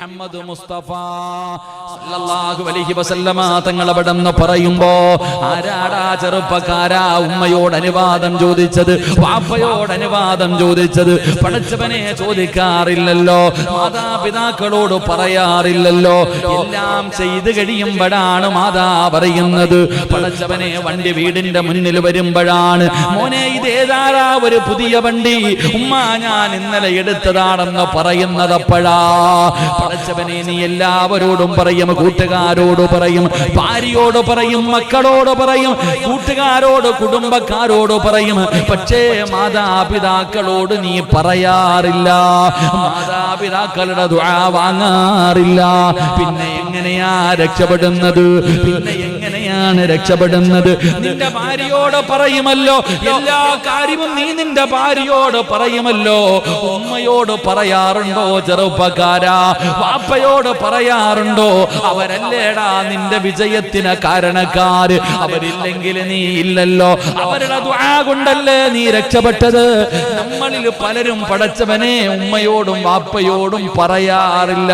മുഹമ്മദ് മുസ്തഫ സല്ലല്ലാഹു അലൈഹി വസല്ലമ തങ്ങൾ അവിടെന്ന് പറയുമ്പോ ആരാടാ ചെറുപ്പക്കാരാ? ഉമ്മയോട് അനുവാദം ചോദിച്ചത് വാപ്പയോട് അനുവാദം ചോദിച്ചത് പഠിച്ചവനെ ചോദിക്കാറില്ലല്ലോ മാതാപിതാക്കളോട് പറയാറില്ലല്ലോ എല്ലാം ചെയ്ത് കഴിയുമ്പോഴാണ് മാതാ പറയുന്നത്. പഠിച്ചവനെ വണ്ടി വീടിന്റെ മുന്നിൽ വരുമ്പോഴാണ് മോനെ ഇതേതാരാ ഒരു പുതിയ വണ്ടി? ഉമ്മ ഞാൻ ഇന്നലെ എടുത്തതാണെന്ന് പറയുന്നതപ്പോഴാ പടച്ചവനെ നീ എല്ലാവരോടും പറയും കൂട്ടുകാരോട് പറയും ഭാര്യയോട് പറയും മക്കളോട് പറയും കൂട്ടുകാരോട് കുടുംബക്കാരോട് പറയും. പക്ഷേ മാതാപിതാക്കളോട് നീ പറയാറില്ല. മാതാപിതാക്കളുടെ ദുആ വാങ്ങാറില്ല. പിന്നെ എങ്ങനെയാ രക്ഷപ്പെടുന്നത്? പിന്നെ എങ്ങനെയാണ് രക്ഷപ്പെടുന്നത്. നിന്റെ ഭാര്യയോട് പറയുമല്ലോ. എല്ലാ കാര്യവും നീ നിന്റെ ഭാര്യയോട് പറയുമല്ലോ. ഉമ്മയോട് പറയാറുണ്ടോ ചെറുപ്പക്കാരാ? വാപ്പയോട് പറയാറുണ്ടോ? അവരല്ലേടാ നിന്റെ വിജയത്തിന് കാരണക്കാര്. അവരില്ലെങ്കിൽ നീ ഇല്ലല്ലോ. അവരുടെ കൊണ്ടല്ലേ നീ രക്ഷപ്പെട്ടത്? നമ്മളിൽ പലരും പടച്ചവനെ ഉമ്മയോടും വാപ്പയോടും പറയാറില്ല.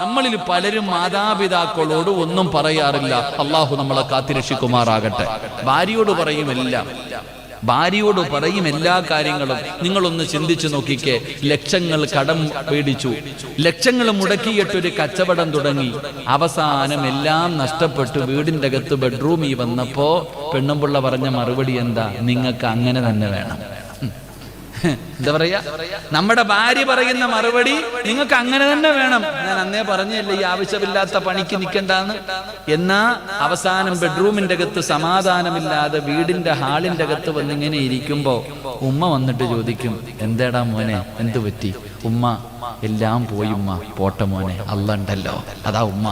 നമ്മളിൽ പലരും മാതാപിതാക്കളോട് ഒന്നും പറയാറില്ല. അള്ളാഹു നമ്മളെ കാത്തിരക്ഷിക്കുമാറാകട്ടെ. ഭാര്യയോട് പറയും എല്ലാം. ഭാര്യയോട് പറയും എല്ലാ കാര്യങ്ങളും. നിങ്ങളൊന്ന് ചിന്തിച്ചു നോക്കിക്കേ. ലക്ഷങ്ങൾ കടം പേടിച്ചു ലക്ഷങ്ങൾ മുടക്കിയിട്ടൊരു കച്ചവടം തുടങ്ങി. അവസാനം എല്ലാം നഷ്ടപ്പെട്ടു. വീടിന്റെ അകത്ത് ബെഡ്റൂമിൽ വന്നപ്പോ പെണ്ണുമ്പിള്ള പറഞ്ഞ മറുപടി എന്താ? നിങ്ങൾക്ക് അങ്ങനെ തന്നെ വേണം. എന്താ പറയാ? നമ്മുടെ ഭാര്യ പറയുന്ന മറുപടി നിങ്ങൾക്ക് അങ്ങനെ തന്നെ വേണം. ഞാൻ അന്നേ പറഞ്ഞല്ലേ ഈ ആവശ്യമില്ലാത്ത പണിക്ക് നിൽക്കണ്ടെന്ന്. എന്നാ അവസാനം ബെഡ്റൂമിന്റെ അകത്ത് സമാധാനമില്ലാതെ വീടിന്റെ ഹാളിന്റെ അകത്ത് വന്നിങ്ങനെ ഇരിക്കുമ്പോ ഉമ്മ വന്നിട്ട് ചോദിക്കും എന്തേടാ മോനെ എന്തു പറ്റി? ഉമ്മ എല്ലാം പോയി ഉമ്മ. പോട്ടെ മോനെ അല്ലണ്ടല്ലോ അതാ ഉമ്മ.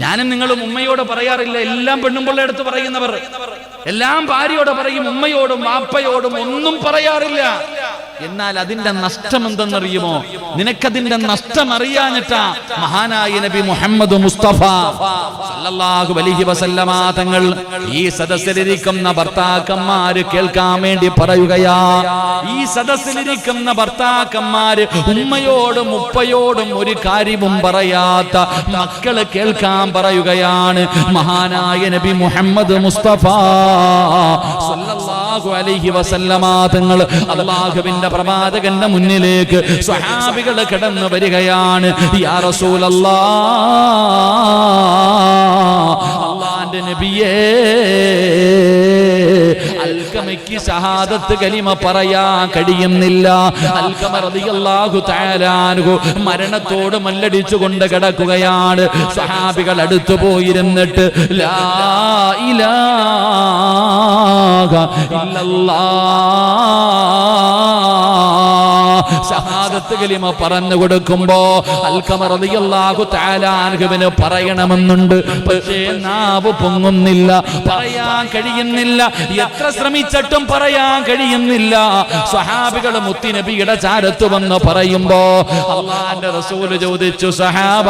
ഞാനും നിങ്ങളും ഉമ്മയോട് പറയാറില്ല എല്ലാം പെണ്ണുമ്പിള്ള അടുത്ത് പറയുന്നവർ. എല്ലാം ഭാര്യയോട് പറയും ഉമ്മയോടും വാപ്പയോടും ഒന്നും പറയാറില്ല. എന്നാൽ അതിന്റെ നഷ്ടം എന്തെന്നറിയുമോ? നിനക്കതിന്റെ നഷ്ടം അറിയാഞ്ഞിട്ടാ മഹാനായ നബി മുഹമ്മദ് മുസ്തഫ സല്ലല്ലാഹു അലൈഹി വസല്ലമ തങ്ങൾ ഈ സദസ്സിലിരിക്കുന്ന ഭർത്താക്കന്മാര് കേൾക്കാൻ വേണ്ടി പറയുകയാ. ഈ സദസ്സിലിരിക്കുന്ന ഭർത്താക്കന്മാര് ഉമ്മയോടും ഉപ്പയോടും ഒരു കാര്യവും പറയാത്ത മക്കൾ കേൾക്കാൻ പറയുകയാണ് മഹാനായ നബി മുഹമ്മദ് മുസ്തഫ സല്ലല്ലാഹു അലൈഹി വസല്ലമ തങ്ങൾ. അള്ളാഹുവിന്റെ പ്രവാചകന്റെ മുന്നിലേക്ക് സ്വഹാബികൾ കിടന്നു വരികയാണ്. യാ റസൂലല്ലാ അള്ളാന്റെ നബിയേ അൽക്കമയ്ക്ക് ഷഹാദത്ത് കലിമ പറയാൻ കഴിയുന്നില്ല. മരണത്തോട് മല്ലടിച്ചു കൊണ്ട് കിടക്കുകയാണ്. സഹാബികൾ അടുത്തു പോയിരുന്നിട്ട് ലാ കലിമ പറഞ്ഞു കൊടുക്കുമ്പോ അൽക്കമ റളിയല്ലാഹു തആല അൻഹുവിന് പറയണമെന്നുണ്ട്. പക്ഷേ നാവ് പൊങ്ങുന്നില്ല പറയാൻ കഴിയുന്നില്ല എത്ര ശ്രമിച്ചിട്ടും പറയാൻ കഴിയുന്നില്ല. സ്വഹാബികൾ മുത്തിനബിയുടെ ചാരത്ത് വന്ന് പറയുമ്പോ അള്ളാന്റെ റസൂൽ ചോദിച്ചു സഹാബ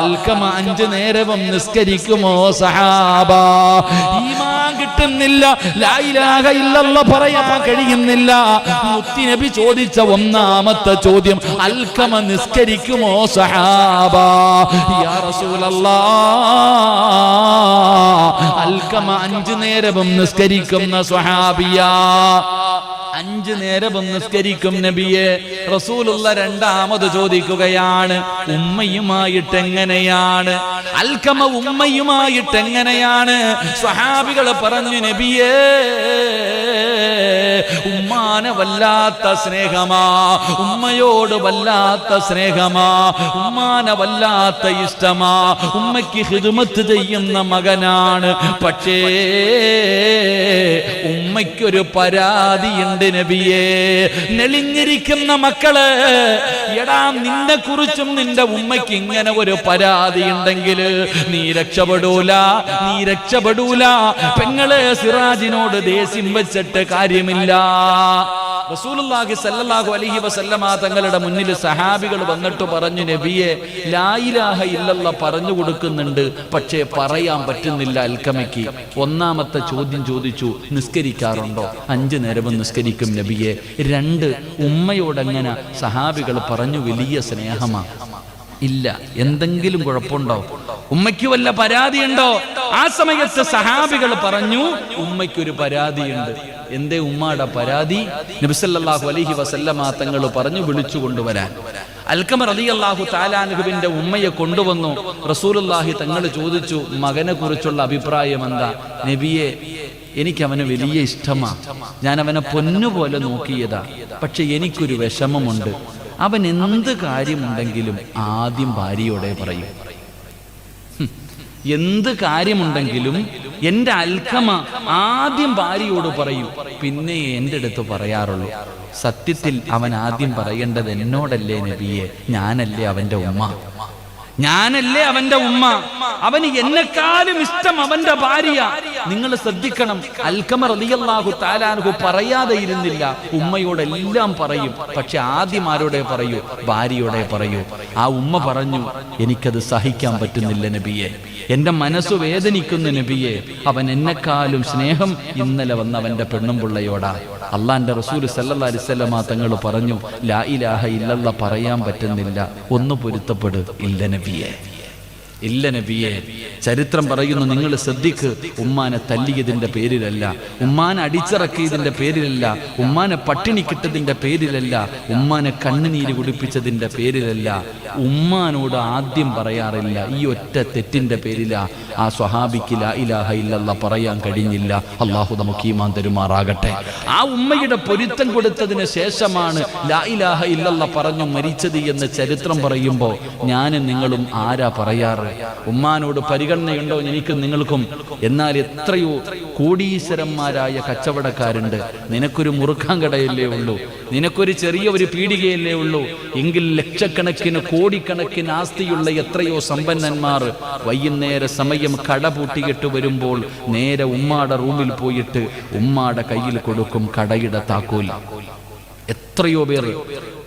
അൽക്കമ അഞ്ചു നേരവും നിസ്കരിക്കുമോ സഹാബ? ഈമാൻ കിട്ടുന്നില്ല ലാ ഇലാഹ ഇല്ലല്ല പറയാൻ കഴിയുന്നില്ല. മുത്തിനബി ചോദിച്ച ഒന്നാമത്തെ ചോദ്യം അൽക്കമ നിസ്കരിക്കുമോ സഹാബ? യാ അൽക്കമ അഞ്ചു നേരവും നിസ്കരിക്കുന്ന സ്വഹാബിയ അഞ്ചു നേരം നിസ്കരിക്കും നബിയെ. റസൂലുള്ള രണ്ടാമത് ചോദിക്കുകയാണ് ഉമ്മയുമായിട്ട് എങ്ങനെയാണ് അൽക്കമ ഉമ്മയുമായിട്ട് എങ്ങനെയാണ് സഹാബികൾ പറഞ്ഞു നബിയേ ഉമ്മാനെ വല്ലാത്ത സ്നേഹമാ ഉമ്മയോട് വല്ലാത്ത സ്നേഹമാ ഉമ്മാനെ വല്ലാത്ത ഇഷ്ടമാ ഉമ്മയ്ക്ക് ഹിദ്മത്ത് ചെയ്യുന്ന മകനാണ്. പക്ഷേ ഉമ്മയ്ക്കൊരു പരാതിയുണ്ട്. നബിയേ നെളിഞ്ഞിരിക്കുന്ന മക്കൾ എടാ നിന്നെ കുറിച്ചും നിന്റെ ഉമ്മയ്ക്ക് ഇങ്ങനെ ഒരു പരാതി ഉണ്ടെങ്കിൽ നീ രക്ഷപ്പെടൂല നീ രക്ഷപ്പെടൂല. പെങ്ങളെ സിറാജിനോട് ദേഷ്യം വെച്ചിട്ട് കാര്യമില്ല. റസൂലുള്ളാഹി സല്ലല്ലാഹു അലൈഹി വസല്ലമ തങ്ങളുടെ മുന്നിൽ സഹാബികൾ വന്നിട്ട് പറഞ്ഞു നബിയെ ലായിലാഹ ഇല്ലല്ല പറഞ്ഞു കൊടുക്കുന്നുണ്ട്. പക്ഷേ പറയാൻ പറ്റുന്നില്ല അൽക്കമയ്ക്ക് ഒന്നാമത്തെ ചോദ്യം ചോദിച്ചു നിസ്കരിക്കാറുണ്ടോ? അഞ്ചു നേരവും നിസ്കരിക്കും നബിയെ. രണ്ട് ഉമ്മയോടെങ്ങനെ സഹാബികൾ പറഞ്ഞു വലിയ സ്നേഹമാ. ഇല്ല എന്തെങ്കിലും കുഴപ്പമുണ്ടോ? ഉമ്മയ്ക്ക് വല്ല പരാതിയുണ്ടോ? ആ സമയത്ത് സഹാബികൾ പറഞ്ഞു ഉമ്മയ്ക്കൊരു പരാതിയുണ്ട്. എന്തേ ഉമ്മയുടെ പരാതി? നബിസല്ലാഹു അലഹി വസല്ലമ തങ്ങൾ പറഞ്ഞു വിളിച്ചു കൊണ്ടുവരാൻ. അൽക്കമർ അലി അള്ളാഹു താലാനുഹുവിന്റെ ഉമ്മയെ കൊണ്ടുവന്നു. റസൂലുല്ലാഹി തങ്ങൾ ചോദിച്ചു മകനെ കുറിച്ചുള്ള അഭിപ്രായം എന്താ? നബിയെ എനിക്ക് അവന് വലിയ ഇഷ്ടമാ. ഞാൻ അവനെ പൊന്നുപോലെ നോക്കിയതാ. പക്ഷെ എനിക്കൊരു വിഷമമുണ്ട്. അവൻ എന്ത് കാര്യമുണ്ടെങ്കിലും ആദ്യം ഭാര്യയോടെ പറയും. എന്ത് കാര്യമുണ്ടെങ്കിലും എന്റെ അൽക്കമ ആദ്യം ഭാര്യയോട് പറയും. പിന്നെ എന്റെ അടുത്ത് പറയാറുള്ളൂ. സത്യത്തിൽ അവൻ ആദ്യം പറയേണ്ടത് എന്നോടല്ലേ നബിയെ? ഞാനല്ലേ അവന്റെ ഉമ്മ? ഞാനല്ലേ അവന്റെ ഉമ്മ? അവന് എന്നെക്കാളും ഇഷ്ടം അവന്റെ ഭാര്യ. നിങ്ങൾ ശ്രദ്ധിക്കണം അൽക്കമർ അലിയല്ലാഹു താലാൻഹു പറയാതെ ഇരുന്നില്ല. ഉമ്മയോടെല്ലാം പറയും. പക്ഷെ ആദ്യം ആരോടെ പറയൂ? ഭാര്യയോടെ പറയൂ. ആ ഉമ്മ പറഞ്ഞു എനിക്കത് സഹിക്കാൻ പറ്റുന്നില്ല നബിയെ. എന്റെ മനസ്സ് വേദനിക്കുന്നു നബിയെ. അവൻ എന്നെക്കാളും സ്നേഹം ഇന്നലെ വന്ന അവന്റെ പെണ്ണും പിള്ളയോടാ. അള്ളാന്റെ റസൂൽ സല്ലല്ലാ അലിസ്വല്ലമ തങ്ങൾ പറഞ്ഞു ലാ ഇലാഹ ഇല്ലല്ല പറയാൻ പറ്റുന്നില്ല. ഒന്ന് പൊരുത്തപ്പെടും ഇല്ല നബിയെ. ഇല്ല നബിയെ ചരിത്രം പറയുന്നു നിങ്ങൾ ശ്രദ്ധിക്ക് ഉമ്മാനെ തല്ലിയതിന്റെ പേരിലല്ല ഉമ്മാനെ അടിച്ചിറക്കിയതിന്റെ പേരിലല്ല ഉമ്മാനെ പട്ടിണി കിട്ടതിന്റെ പേരിലല്ല ഉമ്മാനെ കണ്ണുനീര് കുടിപ്പിച്ചതിന്റെ പേരിലല്ല. ഉമ്മാനോട് ആദ്യം പറയാറില്ല ഈ ഒറ്റ തെറ്റിന്റെ പേരില. ആ സ്വഹാബിക്ക് ലാ ഇലാഹ ഇല്ലല്ല പറയാൻ കഴിഞ്ഞില്ല. അള്ളാഹു നമുക്ക് ഈമാൻ തരുമാറാകട്ടെ. ആ ഉമ്മയുടെ പൊരുത്തം കൊടുത്തതിന് ശേഷമാണ് ലാ ഇലാഹ ഇല്ലല്ല പറഞ്ഞു മരിച്ചത് എന്ന് ചരിത്രം പറയുമ്പോൾ ഞാനും നിങ്ങളും ആരാ പറയാറ്? ഉമ്മാനോട് പരിഗണനയുണ്ടോ എനിക്കും നിങ്ങൾക്കും. എന്നാൽ എത്രയോ കോടീശ്വരന്മാരായ കച്ചവടക്കാരുണ്ട്. നിനക്കൊരു മുറുക്കാൻ കടയല്ലേ ഉള്ളൂ. നിനക്കൊരു ചെറിയ ഒരു പീടികയല്ലേ ഉള്ളൂ. എങ്കിൽ ലക്ഷക്കണക്കിന് കോടിക്കണക്കിന് ആസ്തിയുള്ള എത്രയോ സമ്പന്നന്മാർ വൈകുന്നേര സമയം കട പൂട്ടിയിട്ട് വരുമ്പോൾ നേരെ ഉമ്മാടെ റൂമിൽ പോയിട്ട് ഉമ്മാടെ കയ്യിൽ കൊടുക്കും കടയുടെ താക്കോൽ. എത്രയോ പേർ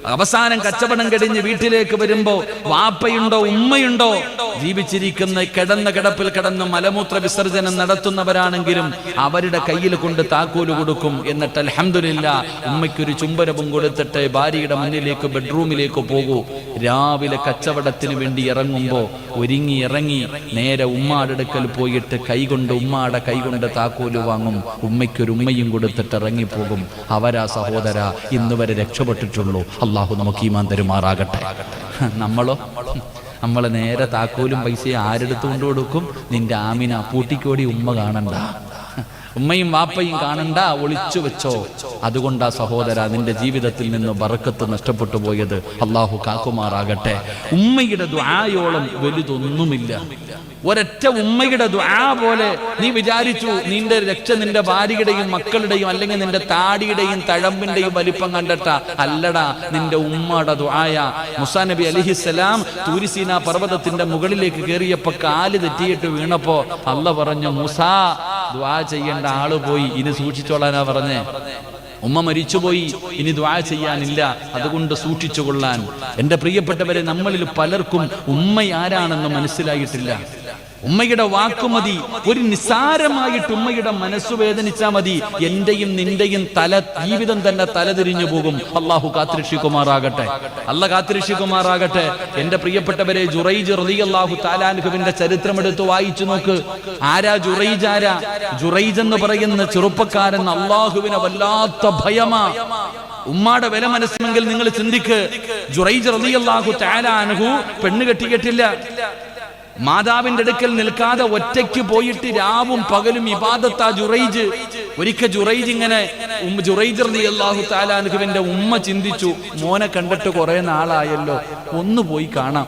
അവസാനം കച്ചവടം കഴിഞ്ഞ് വീട്ടിലേക്ക് വരുമ്പോ വാപ്പയുണ്ടോ ഉമ്മയുണ്ടോ? ജീവിച്ചിരിക്കുന്ന കിടന്ന കിടപ്പിൽ കിടന്ന് മലമൂത്ര വിസർജനം നടത്തുന്നവരാണെങ്കിലും അവരുടെ കയ്യിൽ കൊണ്ട് താക്കോൽ കൊടുക്കും. എന്നിട്ട് അലഹമില്ല ഉമ്മയ്ക്കൊരു ചുംബനവും കൊടുത്തിട്ട് ഭാര്യയുടെ മുന്നിലേക്ക് ബെഡ്റൂമിലേക്ക് പോകൂ. രാവിലെ കച്ചവടത്തിന് വേണ്ടി ഇറങ്ങുമ്പോ ഒരുങ്ങി ഇറങ്ങി നേരെ ഉമ്മാടെ അടുക്കൽ പോയിട്ട് കൈകൊണ്ട് ഉമ്മാടെ കൈകൊണ്ട് താക്കോൽ വാങ്ങും. ഉമ്മയ്ക്കൊരു ഉമ്മയും കൊടുത്തിട്ട് ഇറങ്ങിപ്പോകും. അവരാ സഹോദര ഇന്ന് വരെ രക്ഷപ്പെട്ടിട്ടുള്ളൂ. അള്ളാഹു നമുക്ക് ഈമാൻ തരുമാറാകട്ടെ. നമ്മളോ? നമ്മൾ നേരെ താക്കോലും പൈസയും ആരെടുത്തു കൊണ്ടു കൊടുക്കും? നിന്റെ ആമിന പൂട്ടിക്കോടി ഉമ്മ കാണണ്ട. ഉമ്മയും വാപ്പയും കാണണ്ട ഒളിച്ചു വെച്ചോ. അതുകൊണ്ടാ സഹോദര നിന്റെ ജീവിതത്തിൽ നിന്ന് ബറക്കത്ത് നഷ്ടപ്പെട്ടു പോയത്. അള്ളാഹു കാക്കുമാറാകട്ടെ. ഉമ്മയുടെ ദ്വായോളം വലുതൊന്നുമില്ല. ഒരൊറ്റ ഉമ്മയുടെ ദ്വാ പോലെ നീ വിചാരിച്ചു നിന്റെ രക്ഷ നിന്റെ ഭാര്യയുടെയും മക്കളുടെയും അല്ലെങ്കിൽ നിന്റെ താടിയുടെയും തഴമ്പിന്റെയും വലിപ്പം കണ്ടിട്ട. അല്ലടാ നിന്റെ ഉമ്മയുടെ ദ്വായ മുസാ നബി അലിഹിസലാം തൂരിസീന പർവതത്തിന്റെ മുകളിലേക്ക് കയറിയപ്പോ കാൽ തെറ്റിയിട്ട് വീണപ്പോ അല്ല പറഞ്ഞു മുസാ ദ്വാ ചെയ്യേണ്ട ആൾ പോയി. ഇനി സൂക്ഷിച്ചോളാനാ പറഞ്ഞേ. ഉമ്മ മരിച്ചുപോയി. ഇനി ദ്വാ ചെയ്യാനില്ല. അതുകൊണ്ട് സൂക്ഷിച്ചു കൊള്ളാൻ. എന്റെ പ്രിയപ്പെട്ടവരെ നമ്മളിൽ പലർക്കും ഉമ്മ ആരാണെന്ന് മനസ്സിലായിട്ടില്ല. ഉമ്മയുടെ വാക്കുമതി ഒരു നിസ്സാരമായിട്ട് ഉമ്മയുടെ മനസ്സ് വേദനിച്ചാ മതി. എന്റെയും നിന്റെയും തല ജീവിതം തന്നെ തലതിരിഞ്ഞു പോകും. അള്ളാഹു കാത്തിരക്ഷിക്കുമാറാകട്ടെ. അല്ല കാത്തിരക്ഷിക്കുമാറാകട്ടെ. എന്റെ പ്രിയപ്പെട്ടവരെ ജുറൈജ് അള്ളാഹു താലാൻഹുവിന്റെ ചരിത്രം എടുത്ത് വായിച്ചു നോക്ക്. ആരാ ജുറൈജ് ആരാ? ജുറൈജ് എന്ന് പറയുന്ന ചെറുപ്പക്കാരൻ അള്ളാഹുവിനെ വല്ലാത്ത ഭയമാ. ഉമ്മാടെ വില മനസ്സിലെങ്കിൽ നിങ്ങൾ ചിന്തിക്ക്. ജുറൈജ് റളിയല്ലാഹു താലാൻഹു പെണ്ണ് കെട്ടിക്കെട്ടില്ല മാതാവിന്റെ അടുക്കൽ നിൽക്കാതെ ഒറ്റയ്ക്ക് പോയിട്ട് രാവും പകലും ഇബാദത്താ ജുറൈജ്. ഒരിക്കൽ ജുറൈജ് ഇങ്ങനെ ജുറൈജർ ജുറൈജ് അള്ളാഹു താലാനുഹുവിന്റെ ഉമ്മ ചിന്തിച്ചു മോനെ കണ്ടിട്ട് കുറെ നാളായല്ലോ ഒന്ന് പോയി കാണാം.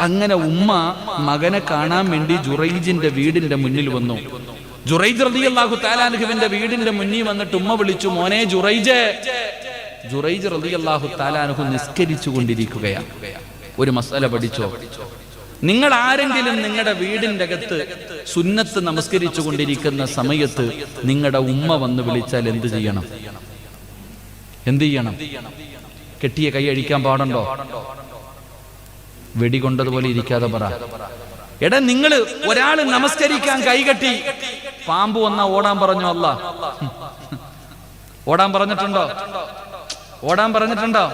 അങ്ങനെ ഉമ്മ മകനെ കാണാൻ വേണ്ടി ജുറൈജിന്റെ വീടിന്റെ മുന്നിൽ വന്നു. ജുറൈജ് റളിയല്ലാഹു താലാനുഹുവിന്റെ വീടിന്റെ മുന്നിൽ വന്നിട്ട് ഉമ്മ വിളിച്ചു മോനെ ജുറൈജ്. ജുറൈജ് അള്ളാഹു താലാനുഹു നിസ്കരിച്ചു കൊണ്ടിരിക്കുകയാണ്. ഒരു മസാല പഠിച്ചോ? നിങ്ങൾ ആരെങ്കിലും നിങ്ങളുടെ വീടിന്റെ അകത്ത് സുന്നത്ത് നമസ്കരിച്ചു കൊണ്ടിരിക്കുന്ന സമയത്ത് നിങ്ങളുടെ ഉമ്മ വന്ന് വിളിച്ചാൽ എന്ത് ചെയ്യണം? എന്ത് ചെയ്യണം? കെട്ടിയ കൈ അഴിക്കാൻ പാടുണ്ടോ? വെടികൊണ്ടതുപോലെ ഇരിക്കാതെ പറ. എടാ നിങ്ങൾ ഒരാൾ നമസ്കരിക്കാൻ കൈകെട്ടി പാമ്പ് വന്നാ ഓടാൻ പറഞ്ഞു അല്ല? ഓടാൻ പറഞ്ഞിട്ടുണ്ടോ? ഓടാൻ പറഞ്ഞിട്ടുണ്ടോ?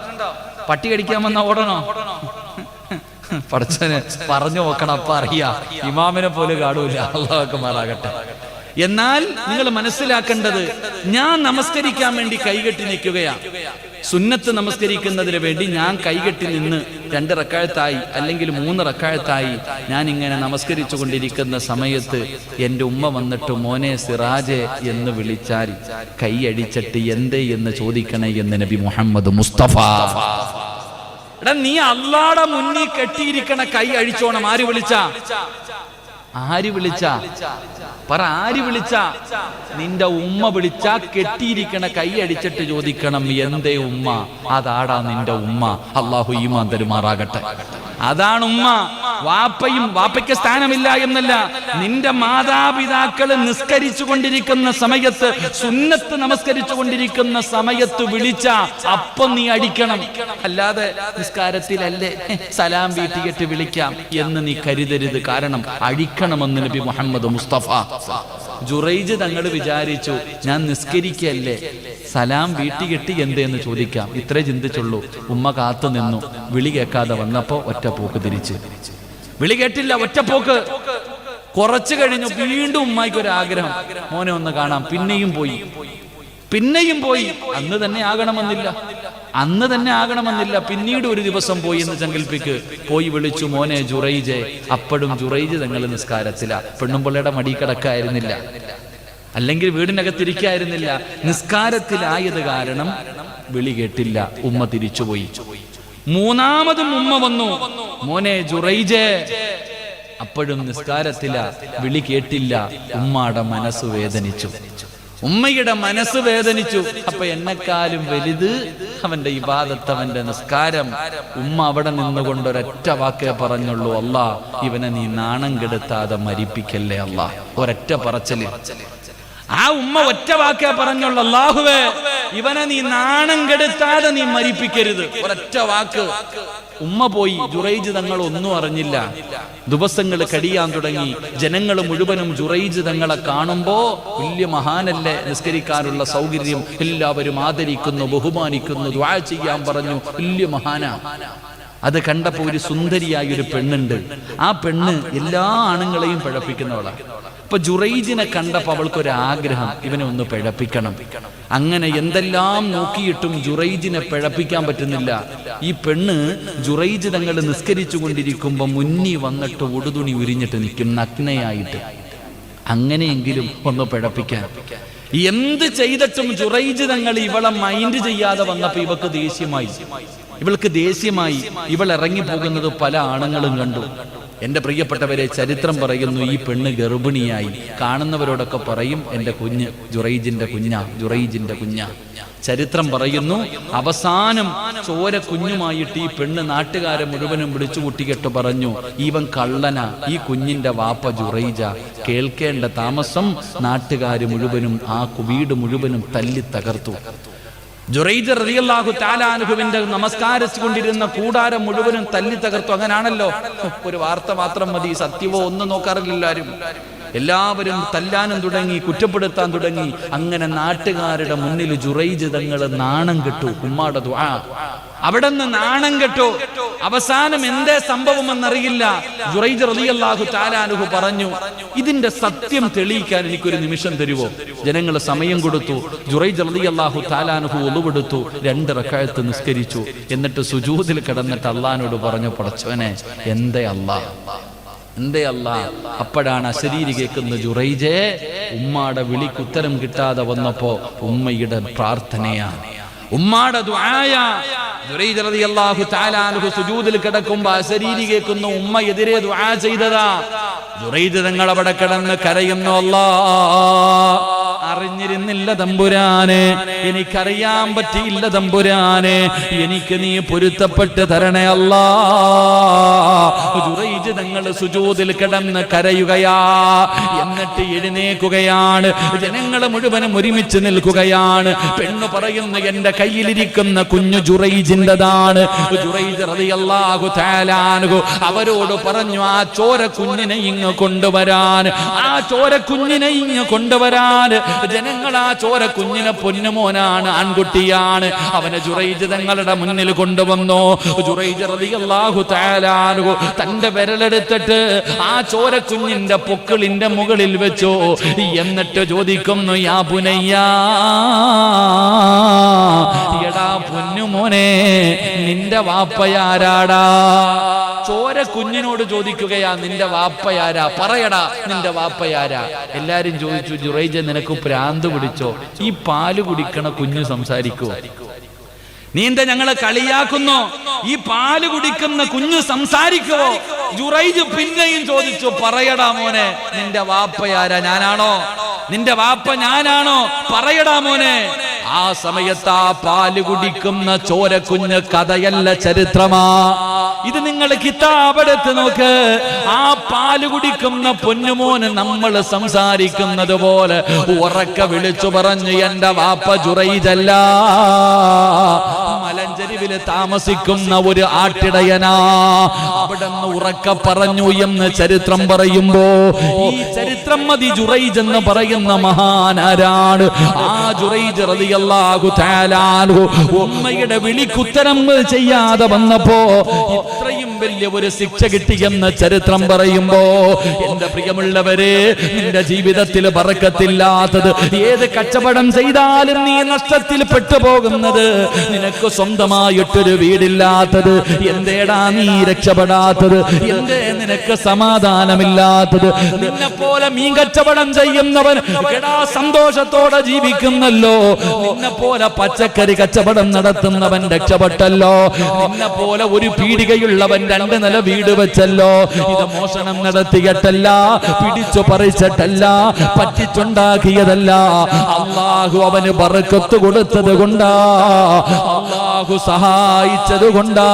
പട്ടി കടിക്കാൻ വന്നാ ഓടണോ? പഠിച്ചന് പറഞ്ഞു നോക്കണം അപ്പ അറിയ. ഇമാമിനെ പോലെ കാണൂല അള്ളാഹൊക്കെ മാറാകട്ടെ. എന്നാൽ നിങ്ങൾ മനസ്സിലാക്കേണ്ടത് ഞാൻ നമസ്കരിക്കാൻ വേണ്ടി കൈകെട്ടി നിൽക്കുകയാ. സുന്നത്ത് നമസ്കരിക്കുന്നതിന് വേണ്ടി ഞാൻ കൈകെട്ടി നിന്ന് രണ്ട് റക്കാഴത്തായി അല്ലെങ്കിൽ മൂന്ന് റക്കാഴത്തായി ഞാൻ ഇങ്ങനെ നമസ്കരിച്ചു കൊണ്ടിരിക്കുന്ന സമയത്ത് എന്റെ ഉമ്മ വന്നിട്ട് മോനെ സിറാജെ എന്ന് വിളിച്ചാൽ കൈ അടിച്ചിട്ട് എന്തേ എന്ന് ചോദിക്കണേ? എന്ന് നബി മുഹമ്മദ് മുസ്തഫ. എടാ നീ അള്ളാടെ മുന്നിൽ കെട്ടിയിരിക്കണ കൈ അഴിച്ചോണം. ആര് വിളിച്ച? ആര് വിളിച്ച? പറ ആര് വിളിച്ച? നിന്റെ ഉമ്മ വിളിച്ച കെട്ടിയിരിക്കണ കൈ അടിച്ചിട്ട് ചോദിക്കണം എന്തേ ഉമ്മ? അതാടാ നിന്റെ ഉമ്മ. അള്ളാഹു ഈമാൻ തരുമാറാകട്ടെ. അതാണ് ഉമ്മ. വാപ്പയും വാപ്പയ്ക്ക് സ്ഥാനമില്ല എന്നല്ല. നിന്റെ മാതാപിതാക്കൾ നിസ്കരിച്ചു കൊണ്ടിരിക്കുന്ന സമയത്ത് സുന്നത്ത് നമസ്കരിച്ചു കൊണ്ടിരിക്കുന്ന സമയത്ത് വിളിച്ച അപ്പം നീ അടിക്കണം. അല്ലാതെ നിസ്കാരത്തിലല്ലേ? സലാം വീട്ടിയിട്ട് വിളിക്കാം എന്ന് നീ കരുതരുത്. കാരണം അഴിക്കണമെന്ന് നബി മുഹമ്മദ് മുസ്തഫ. ജുറൈജ് തങ്ങൾ വിചാരിച്ചു ഞാൻ നിസ്കരിക്കല്ലേ? സലാം വീട്ടി കെട്ടി എന്തെന്ന് ചോദിക്കാം. ഇത്രേ ചിന്തിച്ചുള്ളൂ. ഉമ്മ കാത്തു നിന്നു. വിളി കേൾക്കാതെ വന്നപ്പോ ഒറ്റ പോക്ക് തിരിച്ച്. വിളി കേട്ടില്ല ഒറ്റ പോക്ക് കുറച്ചു കഴിഞ്ഞു വീണ്ടും ഉമ്മായിക്കൊരാഗ്രഹം മോനെ ഒന്ന് കാണാം. പിന്നെയും പോയി. പിന്നെയും പോയി. അന്ന് തന്നെ ആകണമെന്നില്ല. അന്ന് തന്നെ ആകണമെന്നില്ല. പിന്നീട് ഒരു ദിവസം പോയി എന്ന് സങ്കല്പിക്ക് പോയി വിളിച്ചു മോനെ ജുറൈജെ അപ്പോഴും ജുറൈജ് തങ്ങൾ നിസ്കാരത്തില. പെണ്ണുമ്പിള്ളയുടെ മടി കിടക്കായിരുന്നില്ല. അല്ലെങ്കിൽ വീടിനകത്തിരിക്കായിരുന്നില്ല. നിസ്കാരത്തിലായത് കാരണം വിളി കേട്ടില്ല. ഉമ്മ തിരിച്ചുപോയി. മൂന്നാമതും ഉമ്മ വന്നു. മോനെ ജുറൈജെ അപ്പോഴും നിസ്കാരത്തില. വിളി കേട്ടില്ല. ഉമ്മാടെ മനസ്സ് വേദനിച്ചു. ഉമ്മയുടെ മനസ്സ് വേദനിച്ചു. അപ്പൊ എന്നെക്കാലും വലുത് അവന്റെ ഇബാദത്ത് അവന്റെ നിസ്കാരം. ഉമ്മ അവിടെ നിന്നുകൊണ്ട് ഒരൊറ്റ വാക്കേ പറഞ്ഞുള്ളൂ അല്ലാ ഇവനെ നീ നാണം കെടുത്താതെ മരിപ്പിക്കല്ലേ അല്ലാ ഒരൊറ്റ പറച്ചൽ. ആ ഉമ്മ ഒറ്റ വാക്കേ പറഞ്ഞുള്ള അള്ളാഹുവേ ഇവനെ നീ നാണം കെടുത്താതെ നീ മരിപ്പിക്കരുത്. ഒരൊറ്റ വാക്ക്. ഉമ്മ പോയി ജുറൈജ് തങ്ങൾ ഒന്നും അറിഞ്ഞില്ല. ദിവസങ്ങൾ കടിയാൻ തുടങ്ങി. ജനങ്ങൾ മുഴുവനും ജുറൈജ് തങ്ങളെ കാണുമ്പോ വലിയ മഹാനല്ലേ നിസ്കരിക്കാനുള്ള സൗകര്യം. എല്ലാവരും ആദരിക്കുന്നു ബഹുമാനിക്കുന്നു ദ്വാ ചെയ്യാൻ പറഞ്ഞു. വലിയ മഹാന. അത് കണ്ടപ്പോ ഒരു സുന്ദരിയായ ഒരു പെണ്ണുണ്ട്. ആ പെണ്ണ് എല്ലാ ആണുങ്ങളെയും പിഴപ്പിക്കുന്നവളാണ് ഇപ്പൊ ജുറൈജിനെ കണ്ടപ്പോ അവൾക്കൊരു ആഗ്രഹം ഇവനെ ഒന്ന് പിഴപ്പിക്കണം. അങ്ങനെ എന്തെല്ലാം നോക്കിയിട്ടും ജുറൈജിനെ പിഴപ്പിക്കാൻ പറ്റുന്നില്ല. ഈ പെണ്ണ് ജുറൈജ് തങ്ങൾ നിസ്കരിച്ചു കൊണ്ടിരിക്കുമ്പോ മുന്നി വന്നിട്ട് ഉടുതുണി ഉരിഞ്ഞിട്ട് നിൽക്കും നഗ്നയായിട്ട്. അങ്ങനെയെങ്കിലും ഒന്ന് പിഴപ്പിക്കാൻ. എന്ത് ചെയ്തിട്ടും ജുറൈജ് തങ്ങൾ ഇവളെ മൈൻഡ് ചെയ്യാതെ വന്നപ്പോ ഇവക്ക് ദേഷ്യമായി. ഇവൾക്ക് ദേഷ്യമായി. ഇവൾ ഇറങ്ങി പോകുന്നത് പല ആണുങ്ങളും കണ്ടു. എന്റെ പ്രിയപ്പെട്ടവരെ ചരിത്രം പറയുന്നു ഈ പെണ്ണ് ഗർഭിണിയായി. കാണുന്നവരോടൊക്കെ പറയും എന്റെ കുഞ്ഞ് ജുറൈജിന്റെ കുഞ്ഞ ജുറൈജിന്റെ കുഞ്ഞ. ചരിത്രം പറയുന്നു അവസാനം ചോര കുഞ്ഞുമായിട്ട് ഈ പെണ്ണ് നാട്ടുകാരെ മുഴുവനും വിളിച്ചു കൂട്ടിക്കെട്ട് പറഞ്ഞു ഇവൻ കള്ളന ഈ കുഞ്ഞിന്റെ വാപ്പ ജുറൈജ. കേൾക്കേണ്ട താമസം നാട്ടുകാർ മുഴുവനും ആ വീട് മുഴുവനും തല്ലി തകർത്തു. ജുറൈജ് റളിയല്ലാഹു താലാനുഭവിന്റെ നമസ്കാരിച്ചു കൊണ്ടിരുന്ന കൂടാരം മുഴുവനും തല്ലി തകർത്തു. അങ്ങനാണല്ലോ? ഒരു വാർത്ത മാത്രം മതി. സത്യമോ ഒന്നും നോക്കാറില്ല ആരും. എല്ലാവരും തല്ലാനും തുടങ്ങി കുറ്റപ്പെടുത്താൻ തുടങ്ങി. അങ്ങനെ നാട്ടുകാരുടെ മുന്നിൽ ജുറൈജ് തങ്ങൾ നാണം കെട്ടു ഉമ്മാടെ ദുആ. അവിടെ നിന്ന് നാണം കെട്ടു. അവസാനം എന്തേ സംഭവം എന്നറിയില്ല ജുറൈജ് റളിയല്ലാഹു താലാനുഹു പറഞ്ഞു ഇതിന്റെ സത്യം തെളിയിക്കാൻ എനിക്കൊരു നിമിഷം തരുവോ? ജനങ്ങൾ സമയം കൊടുത്തു. ജുറൈജ് റളിയല്ലാഹു താലാനുഹു ഒളിവെടുത്തു. രണ്ട് റക്കായത്ത് നിസ്കരിച്ചു. എന്നിട്ട് സുജൂദിൽ കിടന്നിട്ട് അള്ളഹാനോട് പറഞ്ഞു പടച്ചവനെ എന്തേ അള്ളാഹ്? എന്തേ അല്ല? അപ്പോഴാണ് അശരീരി കേൾക്കുന്ന ജുറൈജേ? ഉമ്മാടെ വിളിക്ക് ഉത്തരം കിട്ടാതെ വന്നപ്പോ ഉമ്മയുടെ പ്രാർത്ഥനയാണ് ഉമ്മാടെ റളിയല്ലാഹു തആല അൻഹു സുജൂദിൽ കിടക്കുമ്പോൾ അശരീരി കേൾക്കുന്ന ഉമ്മ എതിരെ ദുആ ചെയ്തതാ. ജുറൈജ് തങ്ങൾ അവിടെ കിടന്ന് കരയുന്നു അല്ലാ. അറിഞ്ഞിരുന്നില്ല തമ്പുരാന്. എനിക്കറിയാൻ പറ്റിയില്ല തമ്പുരാന്. എനിക്ക് നീ പൊരുത്തപ്പെട്ട് തരണേ അല്ലാ. ജുറൈജ് തങ്ങൾ സുജൂതിൽ കിടന്ന് കരയുകയാ. എന്നിട്ട് എഴുന്നേക്കുകയാണ് ജനങ്ങൾ മുഴുവനും ഒരുമിച്ച് നിൽക്കുകയാണ്. പെണ്ണ് പറയുന്ന എന്റെ കയ്യിലിരിക്കുന്ന കുഞ്ഞു ജുറൈജിന്റെതാണ്. ജുറൈജ് അവരോട് പറഞ്ഞു ആ ചോര കുഞ്ഞിനെ ഇങ്ങ് കൊണ്ടുവരാൻ. ആ ചോര കുഞ്ഞിനെ ഇങ്ങ് കൊണ്ടുവരാൻ. ജനങ്ങൾ ആ ചോര കുഞ്ഞിനെ പൊന്നുമോനാണ് ആൺകുട്ടിയാണ്. അവനെ ജുറൈജ് തങ്ങളുടെ മുന്നിൽ കൊണ്ടുവന്നു. ജുറൈജ് റളിയല്ലാഹു തആല അൻഹു തന്റെ വിരലെടുത്തിട്ട് ആ ചോര കുഞ്ഞിന്റെ പൊക്കിളിന്റെ മുകളിൽ വെച്ചു. എന്നിട്ട് ചോദിക്കുന്നു യാ പുനയ്യാ എടാ പൊന്നുമോനെ നിന്റെ വാപ്പയാരാടാ? ചോര കുഞ്ഞിനോട് ചോദിക്കുകയാ നിന്റെ വാപ്പയാരാ? പറയടാ നിന്റെ വാപ്പയാരാ? എല്ലാരും ചോദിച്ചു ജുറൈജ നിനക്ക് പ്രാന്ത് പിടിച്ചോ? ഈ പാൽ കുടിക്കണ കുഞ്ഞു സംസാരിക്കോ. നീന്ത ഞങ്ങളെ കളിയാക്കുന്നു? ഈ പാൽ കുടിക്കുന്ന കുഞ്ഞു സംസാരിക്കുവോ? ജുറൈജ് പിന്നെയും ചോദിച്ചു പറയടാ മോനെ നിന്റെ വാപ്പ ആരാ? ഞാനാണോ? നിന്റെ വാപ്പ ഞാനാണോ? പറയടാ മോനെ. ആ സമയത്ത് ആ പാൽ കുടിക്കുന്ന ചോര കുഞ്ഞ് കഥയല്ല ചരിത്രമാ. ഇത് നിങ്ങൾ കിതാബെടുത്ത് നോക്ക്. ആ പാൽ കുടിക്കുന്ന പൊന്നുമോന് നമ്മൾ സംസാരിക്കുന്നത് പോലെ ഉറക്ക വിളിച്ചു പറഞ്ഞു എന്റെ വാപ്പ ജുറൈജല്ല. മലഞ്ചരിവിൽ താമസിക്കുന്ന ഒരു ആട്ടിടയനാ. അവിടെ ഉറക്ക പറഞ്ഞു എന്ന് ചരിത്രം പറയുമ്പോ ഈ ചരിത്രം മതി ജുറൈജ് എന്ന് പറയുന്ന മഹാനാരാണ്. ആ ജുറൈജ് റളിയല്ലാഹു തആല അൻഹു ഉമ്മയുടെ വിളിക്കുത്തരം ചെയ്യാതെ വന്നപ്പോ ഇത്രയും വലിയ ഒരു ശിക്ഷ കിട്ടിയെന്ന് ചരിത്രം പറയുമ്പോ എന്റെ പ്രിയമുള്ളവരെ നിന്റെ ജീവിതത്തിൽ പറക്കത്തില്ലാത്തത് ഏത് കച്ചവടം ചെയ്താലും നീ നഷ്ടത്തിൽ പെട്ടുപോകുന്നത്? നിനക്ക് സ്വന്തമായിട്ടൊരു വീടില്ലാത്തത്? എന്തേടാ നീ രക്ഷപ്പെടാത്തത്? എന്തേ നിനക്ക് സമാധാനമില്ലാത്തത്? നിന്നെ പോലെ മീൻ കച്ചവടം ചെയ്യുന്നവൻ സന്തോഷത്തോടെ ജീവിക്കുന്നല്ലോ. നിന്നെ പോലെ പച്ചക്കറി കച്ചവടം നടത്തുന്നവൻ രക്ഷപ്പെട്ടല്ലോ. നിന്നെ പോലെ ഒരു പീടികയുള്ളവൻ രണ്ട് നില വീട് വെച്ചല്ലോ. ഇത് മോഷണം നടത്തിയിട്ടല്ല പിടിച്ചു പറിച്ചിട്ടല്ല പറ്റിച്ചുണ്ടാക്കിയതല്ല. അള്ളാഹു അവന് പറക്കത്ത് കൊടുത്തത് കൊണ്ടാ. അള്ളാഹു സഹായിച്ചത് കൊണ്ടാ.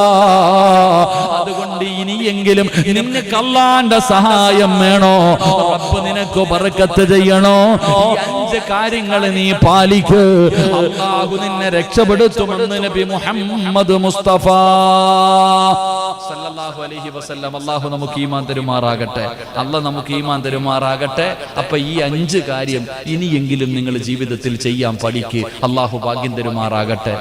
അതുകൊണ്ട് ഇനിയെങ്കിലും നിനക്ക് അള്ളാന്റെ സഹായം വേണോ? റബ്ബ് നിനക്ക് പറക്കത്ത് ചെയ്യണോ? അഞ്ച് കാര്യങ്ങൾ നീ പാലിക്ക്. അള്ളാഹു നിന്നെ രക്ഷപ്പെടുത്തുമെന്ന് നബി മുഹമ്മദ് മുസ്തഫ സല്ലല്ലാഹു അലൈഹി വസല്ലം അള്ളാഹു നമുക്ക് ഈമാൻ തരുമാറാകട്ടെ. അല്ല നമുക്ക് ഈമാൻ തരുമാറാകട്ടെ. അപ്പൊ ഈ അഞ്ച് കാര്യം ഇനിയെങ്കിലും നിങ്ങൾ ജീവിതത്തിൽ ചെയ്യാൻ പഠിക്ക്. അള്ളാഹു ഭാഗ്യം തരുമാറാകട്ടെ.